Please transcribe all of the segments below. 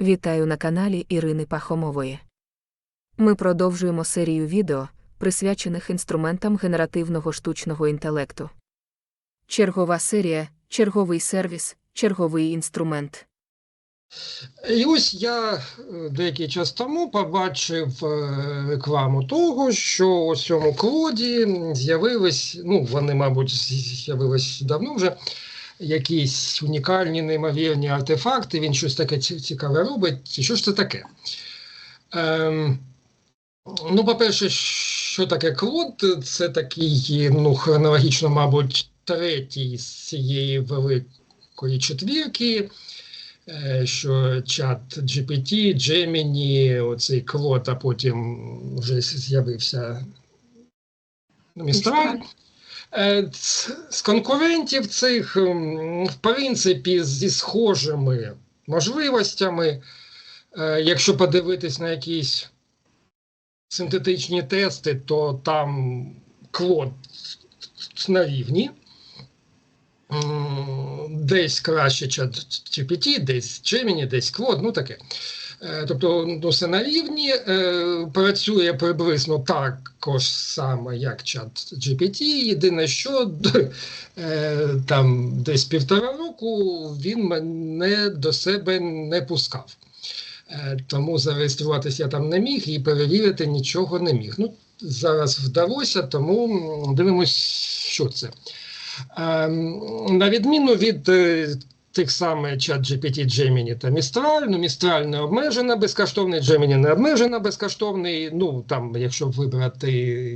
Вітаю на каналі Ірини Пахомової. Ми продовжуємо серію відео, присвячених інструментам генеративного штучного інтелекту. Чергова серія, черговий сервіс, черговий інструмент. І ось я е, деякий час тому побачив е, рекламу того, що у цьому клоді з'явились, ну вони, мабуть, з'явились давно вже. Якісь унікальні, неймовірні артефакти, він щось таке цікаве робить. Що ж це таке? Ем, ну, по-перше, що таке клод? Це такий, ну, хронологічно, мабуть, третій з цієї великої четвірки е, що чат GPT, Gemini, оцей Клод, а потім вже з'явився Містраль. Е, З конкурентів цих, в принципі, зі схожими можливостями, Е, якщо подивитись на якісь синтетичні тести, то там Клод на рівні. Десь краще чат GPT, десь Gemini, десь Claude, ну таке. Е, Тобто ну, все на рівні, е, працює приблизно також саме, як чат GPT. Єдине, що е, там десь півтора року він мене до себе не пускав. Тому зареєструватися я там не міг і перевірити нічого не міг. Ну, зараз вдалося, тому дивимось, що це. Ем, На відміну від е, тих самих чат GPT, Gemini та Mistral, ну Mistral не обмежена безкоштовний, Gemini не обмежена безкоштовний. Ну там, якщо вибрати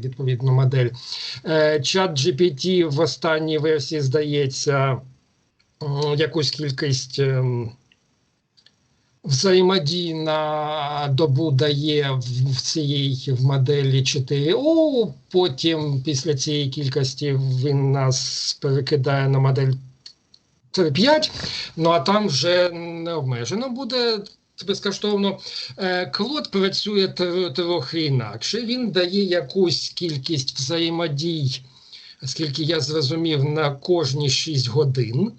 відповідну модель, Е, чат GPT в останній версії здається якусь кількість. Ем, Взаємодій на добу дає в, в цієї в моделі 4O, потім після цієї кількості він нас перекидає на модель 3.5, ну а там вже не обмежено буде безкоштовно. Е, Клод працює трохи інакше. Він дає якусь кількість взаємодій, скільки я зрозумів, на кожні 6 годин.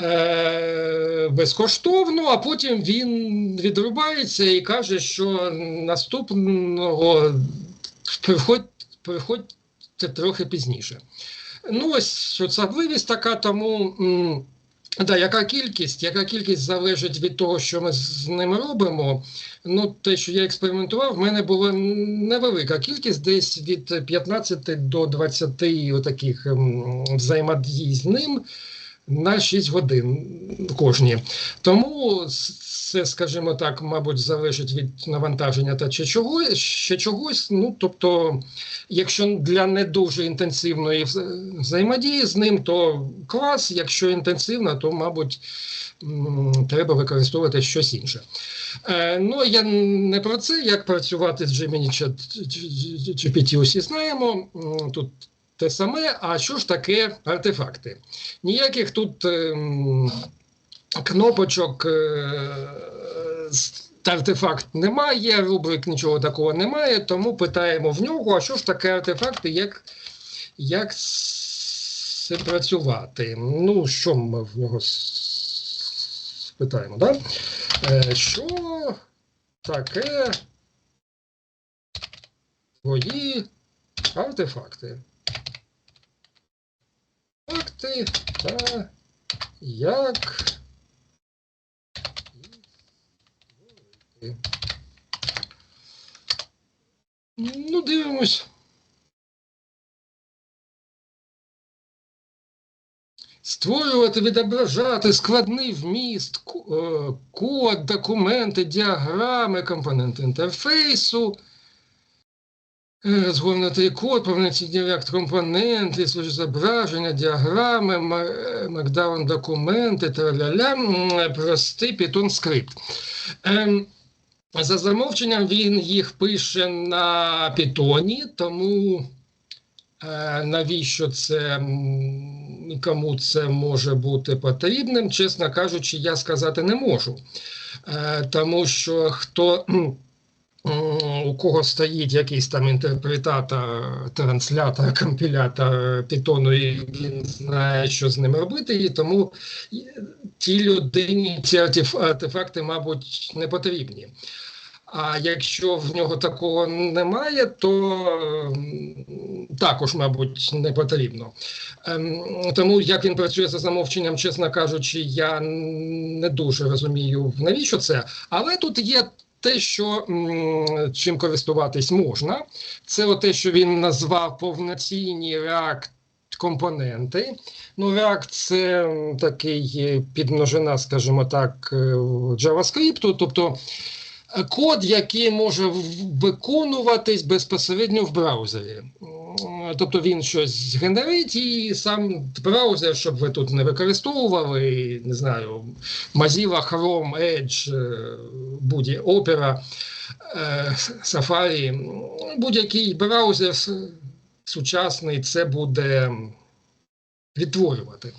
Е, безкоштовно, а потім він відрубається і каже, що наступного приходь, приходьте трохи пізніше. Ну, ось особливість така, тому да, яка кількість, яка кількість залежить від того, що ми з ним робимо. Ну, те, що я експериментував, в мене була невелика кількість, десь від 15 до 20 отаких ем, взаємодій з ним на 6 годин кожні. Тому це, скажімо так, мабуть, залежить від навантаження та чи чогось, ще чогось. Ну, тобто, якщо для не дуже інтенсивної взаємодії з ним, то клас, якщо інтенсивна, то, мабуть, треба використовувати щось інше. Е, ну, я не про це, як працювати з Gemini GPT, усі знаємо. Тут те саме, а що ж таке артефакти? Ніяких тут ем, кнопочок е, артефакт немає, рубрик нічого такого немає, тому питаємо в нього, а що ж таке артефакти, як, як цим працювати? Ну, що ми в нього спитаємо, да? Е, що таке твої артефакти? Факти та як. Ну, дивимось. Створювати, відображати складний вміст, е, код, документи, діаграми, компоненти інтерфейсу, розгорнутий код, повноцінний реакт компоненти, служить зображення, діаграми, Markdown документи, траля-ля, м, простий Python скрипт. Ем, За замовченням він їх пише на Python, тому е, навіщо це кому це може бути потрібним, чесно кажучи, я сказати не можу. Е, Тому що хто у кого стоїть якийсь там інтерпретатор, транслятор, компілятор Python, і він знає, що з ним робити, і тому тій людині ці артеф- артефакти, мабуть, не потрібні. А якщо в нього такого немає, то також, мабуть, не потрібно. Ем, Тому як він працює за замовченням, чесно кажучи, я не дуже розумію, навіщо це. Але тут є те, що чим користуватись можна. Це те, що він назвав повноцінні React компоненти. Ну, React – це такий е, підмножина, скажімо так, е, JavaScript, тобто е, код, який може виконуватись безпосередньо в браузері. Тобто він щось генерить, і сам браузер, щоб ви тут не використовували, не знаю, Mozilla, Chrome, Edge, е, будь Opera, е, Safari, будь-який браузер сучасний це буде відтворювати.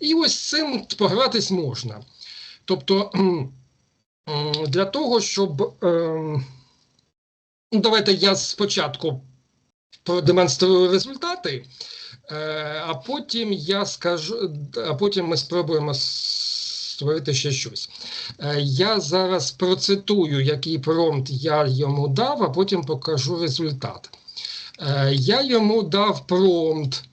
І ось цим погратись можна. Тобто для того, щоб. ем, Ну, давайте я спочатку продемонструю результати, е, а потім я скажу, а потім ми спробуємо створити ще щось. Е, Я зараз процитую, який промпт я йому дав, а потім покажу результат. Е, Я йому дав промпт.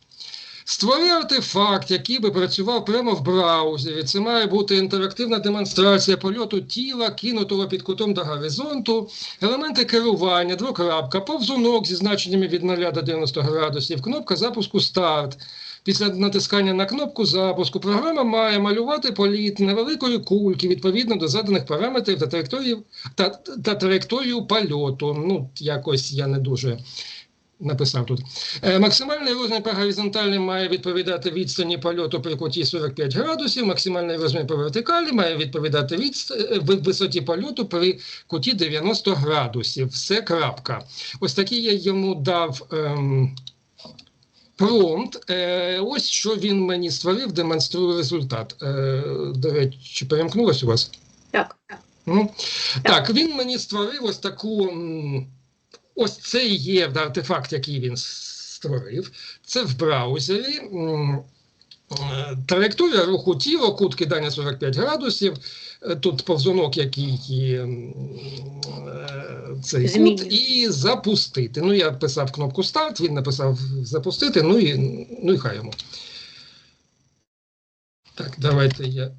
Створи артефакт, який би працював прямо в браузері. Це має бути інтерактивна демонстрація польоту тіла, кинутого під кутом до горизонту, елементи керування, двокрапка, повзунок зі значеннями від 0 до 90 градусів, кнопка запуску старт. Після натискання на кнопку запуску програма має малювати політ невеликої кульки відповідно до заданих параметрів та траєкторію, та, та траєкторію польоту. Ну, якось я не дуже написав тут. Е, Максимальний розмір по горизонталі має відповідати відстані польоту при куті 45 градусів, максимальний розмір по вертикалі має відповідати відст... е, висоті польоту при куті 90 градусів. Все крапка. Ось такий я йому дав ем, промпт. Е, ось що він мені створив, демонструю результат. Е, до речі, перемкнулось у вас? Так. Ну, так, він мені створив ось таку. Ось це і є артефакт, який він створив. Це в браузері. е, Траєкторія руху тіла, кут кидання 45 градусів. е, Тут повзунок, який е, цей кут, і запустити. Ну, я писав кнопку старт, він написав запустити, ну і, ну і хай йому. Так, давайте я.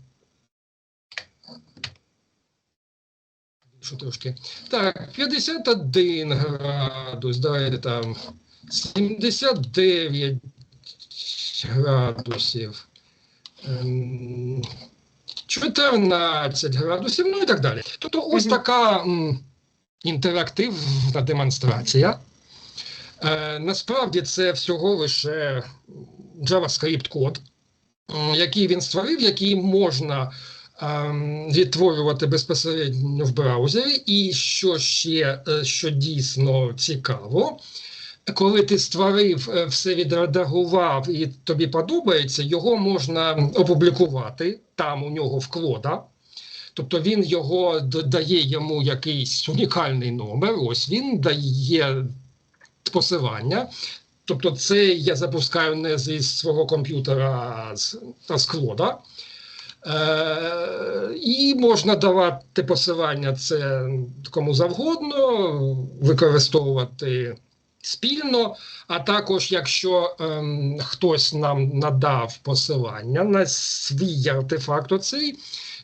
Що трошки. Так, 51 градус, давайте там 79 градусів, ем, 14 градусів, ну і так далі. Тобто ось така м, інтерактивна демонстрація. Е, насправді це всього лише JavaScript код, який він створив, який можна ем, відтворювати безпосередньо в браузері. І що ще е, що дійсно цікаво, коли ти створив, е, все відредагував і тобі подобається, його можна опублікувати там у нього вклада. Тобто він його дає йому якийсь унікальний номер. Ось він дає посилання. Тобто, це я запускаю не зі свого комп'ютера, а з клода. Е, і можна давати посилання це кому завгодно, використовувати спільно. А також, якщо ем, хтось нам надав посилання на свій артефакт, оцей,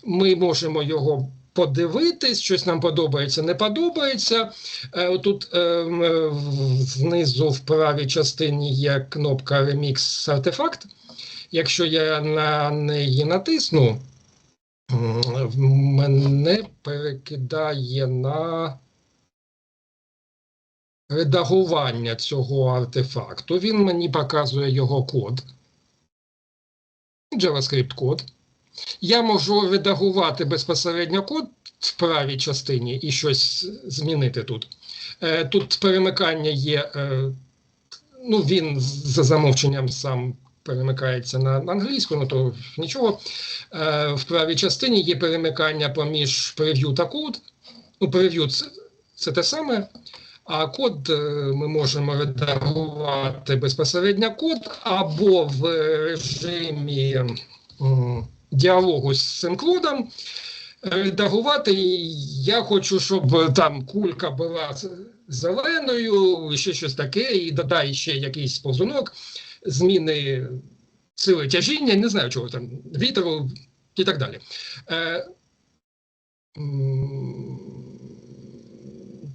ми можемо його подивитись, щось нам подобається, не подобається. Е, тут ем, е, в- знизу в правій частині є кнопка Remix артефакт. Якщо я на неї натисну, мене перекидає на редагування цього артефакту. Він мені показує його код. JavaScript код. Я можу редагувати безпосередньо код в правій частині і щось змінити тут. Е, Тут перемикання є, е, ну він за замовченням сам перемикається на англійську, ну то нічого. Е, В правій частині є перемикання поміж прев'ю та код. Ну, прев'ю це, це те саме, а код е, ми можемо редагувати безпосередньо код або в режимі діалогу з цим клодом. Редагувати я хочу, щоб там кулька була зеленою, ще щось таке, і додай ще якийсь ползунок, зміни сили тяжіння, не знаю чого там, вітру і так далі. Е,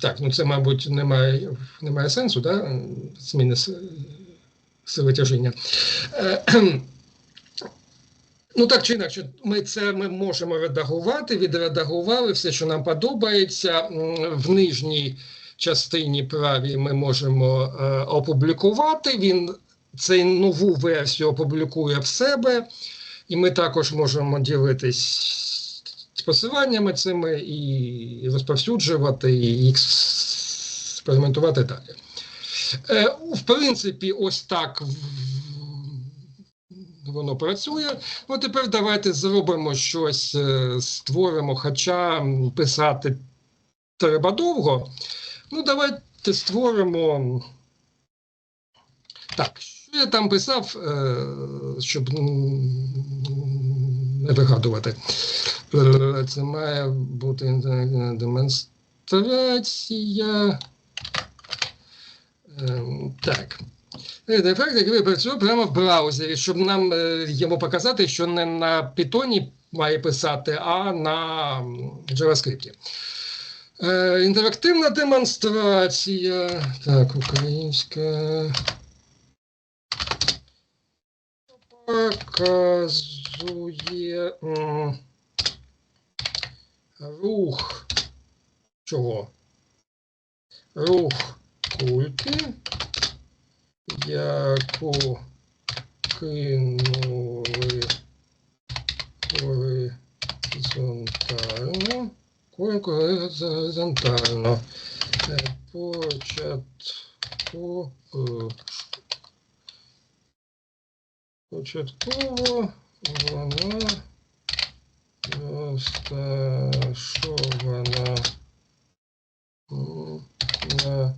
так, ну це, мабуть, немає, немає сенсу, да? зміни сили тяжіння. Е. Ну, так чи інакше, ми це ми можемо редагувати, відредагували все, що нам подобається. В нижній частині правій ми можемо е, опублікувати. Він цей нову версію опублікує в себе, і ми також можемо ділитись посиланнями цими і розповсюджувати, і експериментувати далі. Е, В принципі, ось так воно працює. Ну, тепер давайте зробимо щось, е, створимо, хоча писати треба довго. Ну, давайте створимо. Так, я там писав, е, щоб не вигадувати. Е, Це має бути демонстрація. Ем, Так. Е, Ефект, який працює прямо в браузері, щоб нам е, йому показати, що не на Python має писати, а на JavaScript. Е, інтерактивна демонстрація. Так, українська. Показує рух. Чого? Рух кульки яку кинули горизонтально, кульку горизонтально. Початково вона розташована на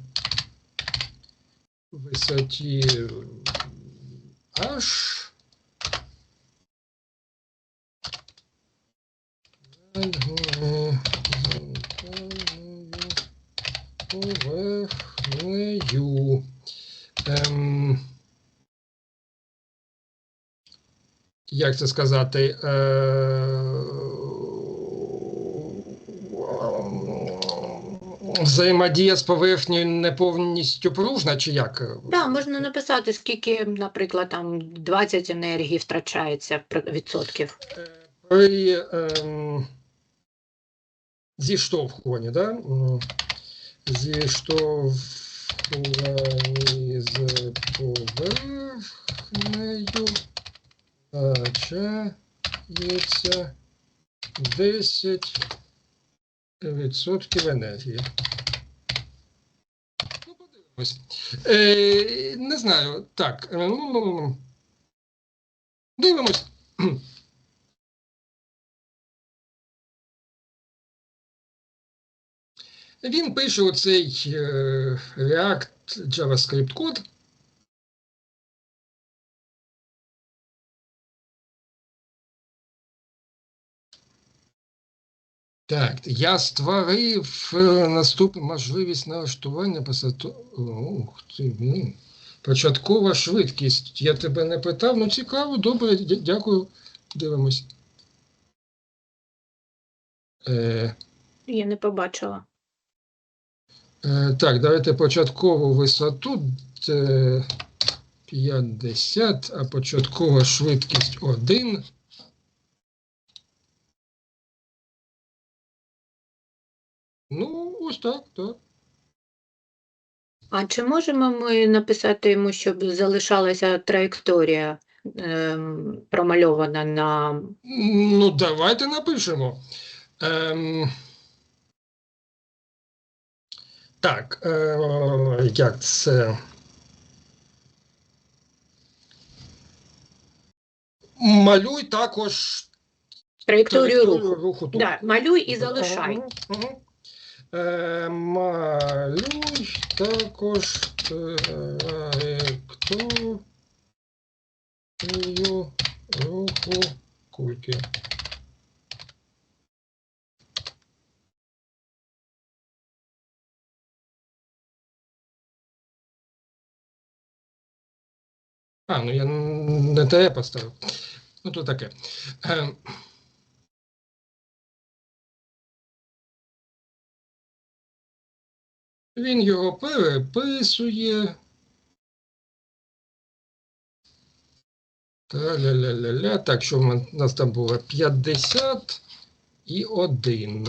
висоті аж як це сказати? Е, взаємодія з поверхнею не повністю пружна, чи як? Да, можна написати, скільки, наприклад, там 20 енергії втрачається відсотків. Е, При ем, зіштовхуванні, да? Зіштовхуванні з поверхнею втрачається 10 відсотків енергії. Ну, подивимось. Е, не знаю. Так. е, ну, ну, ну. Дивимось. Він пише оцей е, React JavaScript код. Так, я створив е, наступну можливість налаштування посадку. Ух ти, блін. Початкова швидкість. Я тебе не питав. Ну, цікаво, добре, дякую. Дивимось. Е, Я не побачила. Е, Так, давайте початкову висоту е, 50, а початкова швидкість 1. Ну, ось так, так. А чи можемо ми написати йому, щоб залишалася траєкторія ем, промальована на Ну, давайте напишемо. Ем, так, е, як це? Малюй також траєкторію руху? руху тут. Да, малюй і залишай. Мгм, мгм. Е, малюй також траєкторію руху кульки. А, ну я не те поставив. Ну, то таке. Він його переписує. Та-ля-ля-ля-ля. Так, що в нас там було 50 і 1.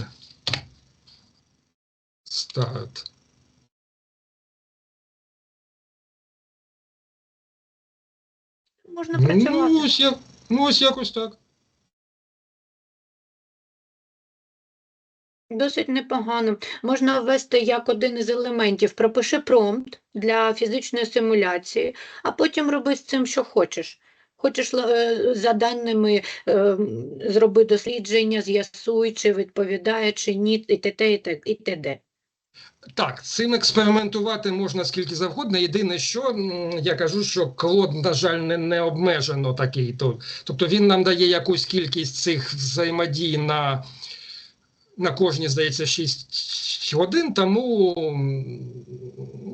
Старт. Можна Ну, ось, я, ну, ось якось так. Досить непогано. Можна ввести як один із елементів. Пропиши промпт для фізичної симуляції, а потім роби з цим, що хочеш. Хочеш е, за даними е, зроби дослідження, з'ясуй, чи відповідає, чи ні, і т.т. і т.д. Так, цим експериментувати можна скільки завгодно. Єдине, що я кажу, що клод, на жаль, не, не обмежено такий. То, тобто він нам дає якусь кількість цих взаємодій на, на кожні, здається, 6 годин, тому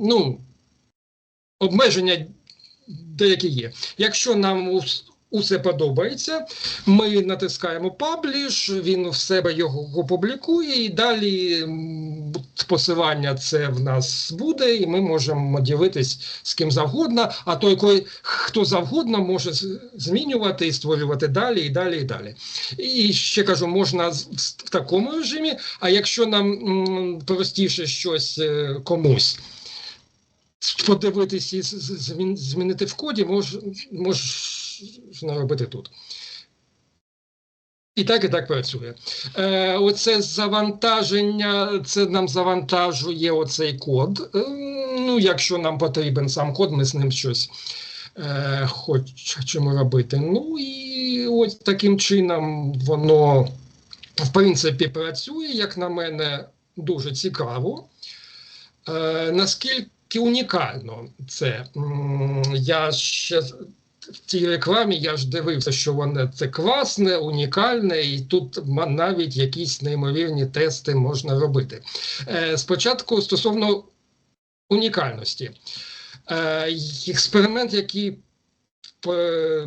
ну, обмеження деякі є. Якщо нам усе подобається, ми натискаємо пабліш, він в себе його публікує, і далі м, посилання це в нас буде, і ми можемо ділитись з ким завгодно. А той, кой- хто завгодно, може змінювати і створювати далі, і далі, і далі. І ще кажу, можна в такому режимі. А якщо нам простіше щось е, комусь подивитись і змінити в коді, мож, можна робити тут. І так, і так працює. Е, оце завантаження, це нам завантажує оцей код. Е, ну, якщо нам потрібен сам код, ми з ним щось е, хочемо робити. Ну і ось таким чином воно, в принципі, працює, як на мене, дуже цікаво. Е, наскільки унікально це? Я ще в цій рекламі я ж дивився, що воно це класне, унікальне, і тут навіть якісь неймовірні тести можна робити. Е, спочатку стосовно унікальності. Е, експеримент, який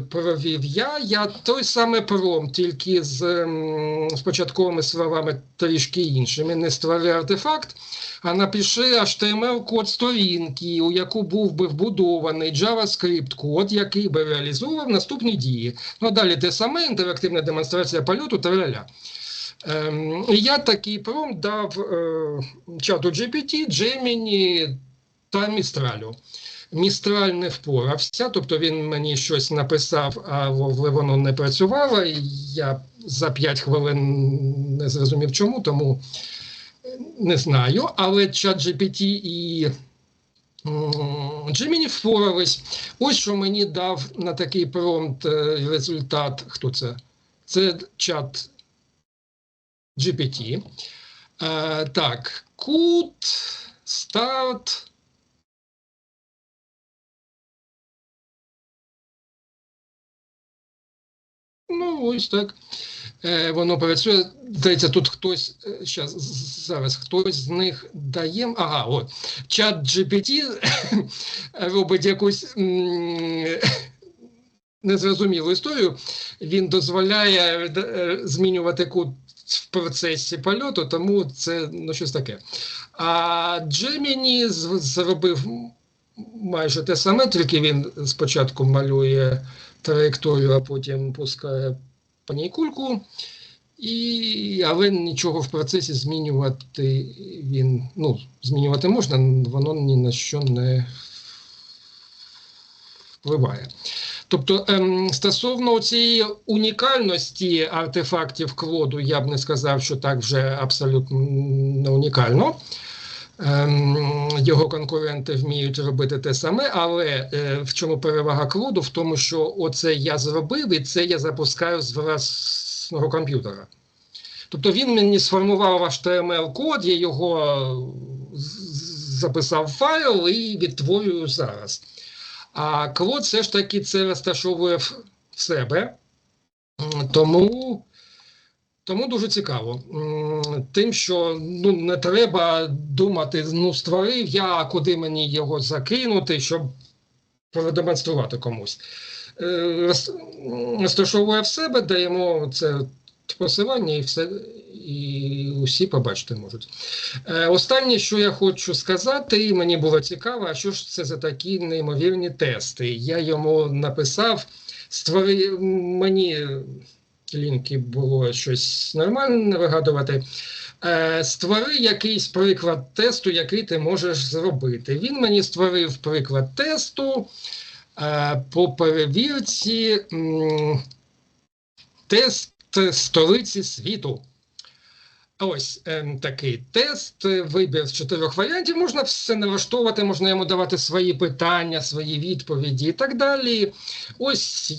провів я, я той самий пром, тільки з, з початковими словами трішки іншими. Не створи артефакт, а напиши HTML-код сторінки, у яку був би вбудований JavaScript-код, який би реалізовував наступні дії. Ну, далі те саме, інтерактивна демонстрація польоту та ля Ем, я такий пром дав е, чату GPT, Gemini та Містралю. Містраль не впорався, тобто він мені щось написав, а воно не працювало. І я за 5 хвилин не зрозумів чому, тому е, не знаю. Але чат GPT і Gemini впорались. Ось що мені дав на такий промпт е, результат. Хто це? Це чат GPT. Е, так, кут, старт. Ну, ось так. Е, воно працює. Здається, тут хтось е, щас, зараз хтось з них дає. Ага, от. Чат GPT робить якусь незрозумілу історію. Він дозволяє е, змінювати кут в процесі польоту, тому це ну, щось таке. А Gemini зробив майже те саме, тільки він спочатку малює траєкторію, а потім пускає по ній кульку. І, але нічого в процесі змінювати він, ну, змінювати можна, воно ні на що не впливає. Тобто, ем, стосовно цієї унікальності артефактів клоду, я б не сказав, що так вже абсолютно не унікально. Ем, його конкуренти вміють робити те саме, але е, в чому перевага клоду? В тому, що оце я зробив, і це я запускаю з власного комп'ютера. Тобто він мені сформував HTML-код, я його записав в файл і відтворюю зараз. А клод все ж таки це розташовує в себе. Тому, тому дуже цікаво. Тим, що ну, не треба думати, ну, створив я, куди мені його закинути, щоб продемонструвати комусь. Е, Розташовує в себе, даємо це посилання і все, і усі побачити можуть. Е, Останнє, що я хочу сказати, і мені було цікаво, а що ж це за такі неймовірні тести. Я йому написав, створи мені лінки було щось нормальне вигадувати. Е, Створи якийсь приклад тесту, який ти можеш зробити. Він мені створив приклад тесту е, по перевірці тест столиці світу. Ось ем, такий тест, е, вибір з чотирьох варіантів. Можна все налаштовувати, можна йому давати свої питання, свої відповіді і так далі. Ось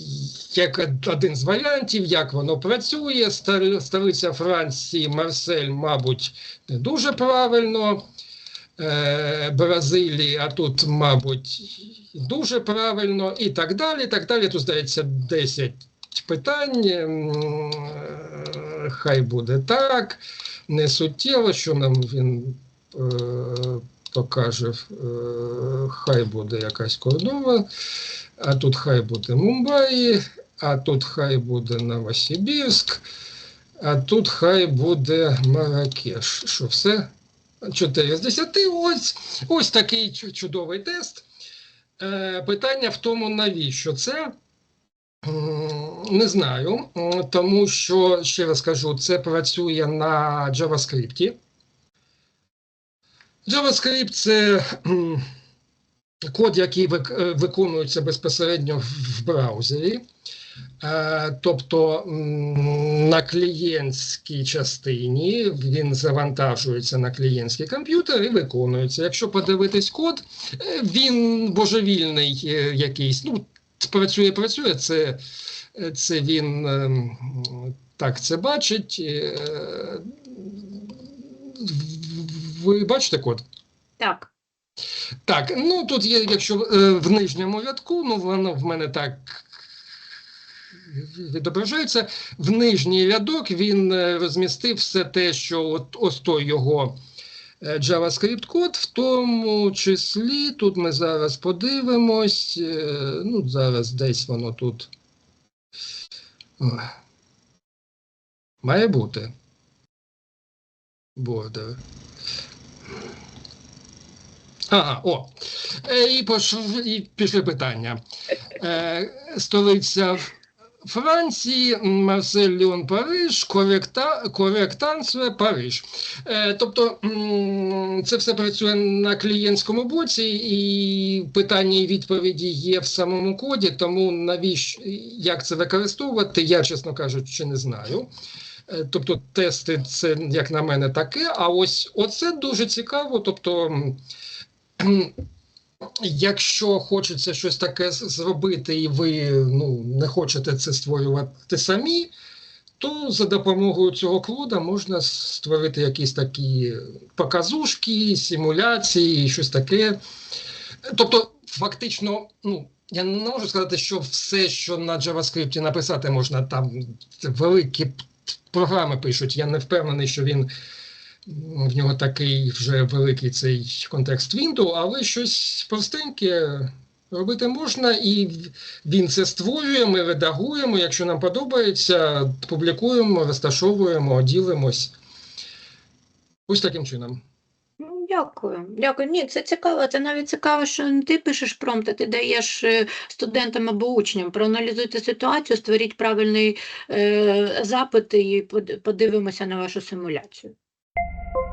як один з варіантів, як воно працює. Стар- Франції, Марсель, мабуть, не дуже правильно. Е, Бразилії, а тут, мабуть, дуже правильно, і так далі. і так далі. Тут здається 10 питань. Хай буде так. Не суттєво, що нам він е, покаже. Е, хай буде якась кордова, а тут хай буде Мумбаї, а тут хай буде Новосибірськ, а тут хай буде Маракеш. Що все? 4 з 10. Ось, ось такий чудовий тест. Е, питання в тому, навіщо це? Не знаю, тому що, ще раз кажу, це працює на JavaScript. JavaScript це код, який виконується безпосередньо в браузері. Е, Тобто на клієнтській частині він завантажується на клієнтський комп'ютер і виконується. Якщо подивитись код, е, він божевільний е, якийсь. Ну, працює, працює. Це, це він ем, так це бачить. Е, Ви бачите код? Так. Так, ну тут є, якщо е, в нижньому рядку, ну воно в мене так відображається. В нижній рядок він е, розмістив все те, що от ось той його JavaScript код, в тому числі тут ми зараз подивимось. Ну, зараз десь воно тут. Має бути. Border. Ага, о. Е, і пішли питання. Е, столиця Франції, Марсель Леон Париж, коректа... коректанство Париж. Е, тобто це все працює на клієнтському боці, і питання і відповіді є в самому коді, тому навіщо як це використовувати, я, чесно кажучи, не знаю. Е, Тобто тести це, як на мене, таке. А ось оце дуже цікаво. Тобто, якщо хочеться щось таке зробити, і ви ну, не хочете це створювати самі, то за допомогою цього кода можна створити якісь такі показушки, симуляції, щось таке. Тобто, фактично, ну. Я не можу сказати, що все, що на JavaScript написати можна, там великі програми пишуть. Я не впевнений, що він в нього такий вже великий цей контекст Windows, але щось простеньке робити можна, і він це створює, ми редагуємо. Якщо нам подобається, публікуємо, розташовуємо, ділимось. Ось таким чином. Ну, дякую. Дякую. Ні, це цікаво. Це навіть цікаво, що не ти пишеш промпт, а ти даєш е, студентам або учням. Проаналізуйте ситуацію, створіть правильний е, запит і подивимося на вашу симуляцію. you